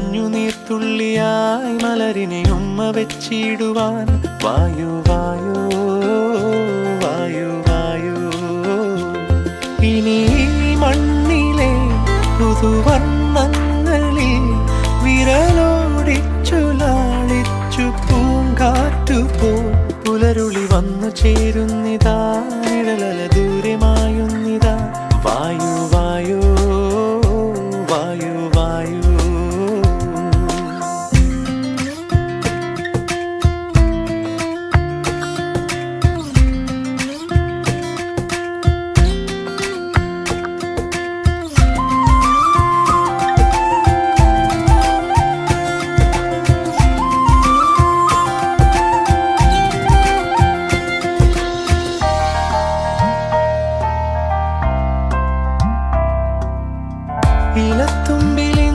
നീർത്തുള്ളിയായി മലരിനെ ഉമ്മ വെച്ചിടുവാൻ. വായു വായു വായു വായു. ഇനി മണ്ണിലെ പുതുവർണങ്ങളിൽ വിരലോടിച്ചു ലാളിച്ചു പൂങ്കാറ്റു പോ പുലരുളി വന്നു ചേരുന്നിത. ഇലത്തുമ്പിലെ